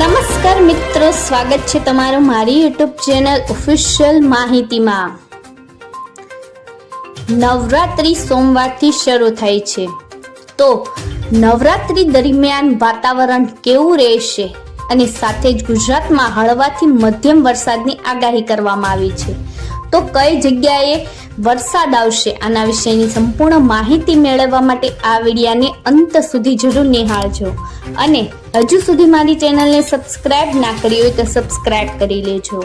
નમસ્કાર મિત્રો, સ્વાગત છે તમારું મારી યુટ્યુબ ચેનલ ઓફિશિયલ માહિતીમાં. નવરાત્રી સોમવારથી શરૂ થાય છે. તો નવરાત્રી દરમિયાન વાતાવરણ કેવું રહેશે અને સાથે જ ગુજરાતમાં હળવાથી મધ્યમ વરસાદની આગાહી કરવામાં આવી છે. તો કઈ જગ્યાએ વરસાદ આવશે. આના વિશેની સંપૂર્ણ માહિતી મેળવવા માટે આ વિડીયાને અંત સુધી જરૂર નિહાળજો. અને હજુ સુધી મારી ચેનલને સબસ્ક્રાઇબ ના કરી હોય તો સબસ્ક્રાઇબ કરી લેજો.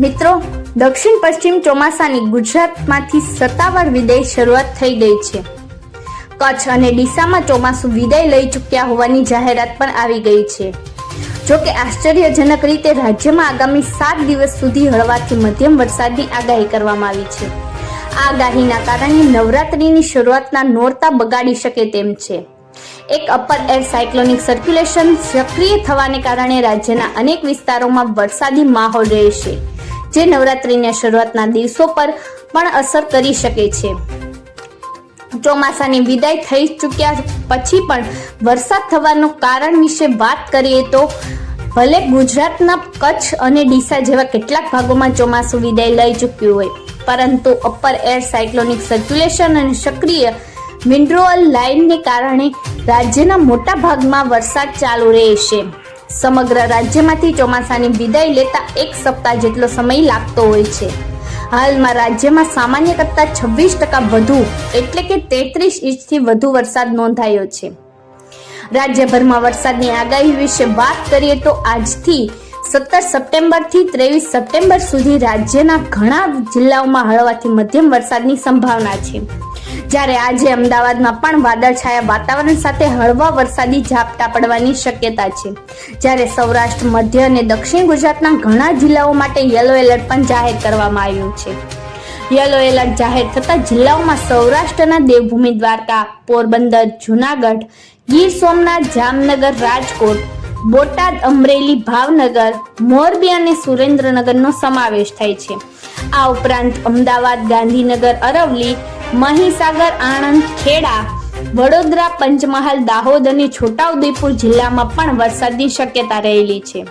મિત્રો, દક્ષિણ પશ્ચિમ ચોમાસાની ગુજરાતમાંથી સત્તાવાર વિદાય શરૂઆત થઈ ગઈ છે. કચ્છ અને ડીસામાં ચોમાસું વિદાય લઈ ચૂક્યા હોવાની જાહેરાત પણ આવી ગઈ છે. જો કે આશ્ચર્યજનક રીતે રાજ્યમાં આગામી સાત દિવસ સુધી હળવાથી મધ્યમ વરસાદની આગાહી કરવામાં આવી છે. આ આગાહીના કારણે નવરાત્રીની શરૂઆતના નોરતા બગાડી શકે તેમ છે. એક અપર એર સાયક્લોનિક સર્ક્યુલેશન સક્રિય થવાને કારણે રાજ્યના અનેક વિસ્તારોમાં વરસાદી માહોલ રહેશે, જે નવરાત્રીના શરૂઆતના દિવસો પર પણ અસર કરી શકે છે. ચોમાસાની વિદાય થઈ ચૂક્યા પછી પણ વરસાદ થવાનું કારણ વિશે વાત કરીએ તો ભલે ગુજરાતના કચ્છ અને ડીસા જેવા કેટલાક ભાગોમાં ચોમાસું વિદાય લઈ ચૂક્યું હોય, પરંતુ અપર એર સાયક્લોનિક સર્ક્યુલેશન અને સક્રિય વિન્ડ્રોઅલ લાઇનને કારણે રાજ્યના મોટા ભાગમાં વરસાદ ચાલુ રહેશે. સમગ્ર રાજ્યમાંથી ચોમાસાની વિદાય લેતા એક સપ્તાહ જેટલો સમય લાગતો હોય છે. હાલમાં રાજ્યમાં સામાન્ય કરતાં છવ્વીસ ટકા વધુ એટલે કે તેત્રીસ ઇંચથી વધુ વરસાદ નોંધાયો છે. રાજ્યભરમાં વરસાદની આગાહી વિશે વાત કરીએ તો આજથી સત્તર સપ્ટેમ્બરથી ત્રેવીસ સપ્ટેમ્બર સુધી રાજ્યના ઘણા જિલ્લાઓમાં હળવાથી મધ્યમ વરસાદની સંભાવના છે. જ્યારે આજે અમદાવાદમાં પણ વાદળછાયા વાતાવરણ સાથે હળવા વરસાદી ઝાપટા પડવાની શક્યતા છે. જ્યારે સૌરાષ્ટ્ર, મધ્ય અને દક્ષિણ ગુજરાતના ઘણા જિલ્લાઓ માટે યલો એલર્ટ પણ જાહેર કરવામાં આવ્યું છે. યલો એલર્ટ જાહેર થતા જિલ્લાઓમાં સૌરાષ્ટ્રના દેવભૂમિ દ્વારકા, પોરબંદર, જુનાગઢ, ગીર સોમનાથ, જામનગર, રાજકોટ, બોટાદ, અમરેલી, ભાવનગર, મોરબી અને સુરેન્દ્રનગરનો સમાવેશ થાય છે. આ ઉપરાંત અમદાવાદ, ગાંધીનગર અરવલી મહીસાગર, આણંદ, ખેડા, વડોદરા, પંચમહાલ, દાહોદ અને છોટાઉદેપુર જિલ્લામાં પણ વરસાદની શક્યતા રહેલી છે.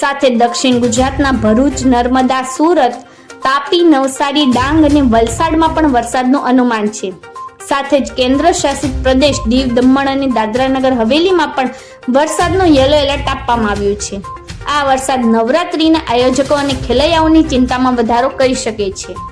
સાથે દક્ષિણ ગુજરાતના ભરૂચ, નર્મદા, સુરત, તાપી, નવસારી, ડાંગ અને વલસાડમાં પણ વરસાદનું અનુમાન છે. સાથે જ કેન્દ્ર શાસિત પ્રદેશ દીવ, દમણ અને દાદરાનગર હવેલીમાં પણ વરસાદનું યલો એલર્ટ આપવામાં આવ્યું છે. આ વરસાદ નવરાત્રીના આયોજકો અને ખેલૈયાઓની ચિંતામાં વધારો કરી શકે છે.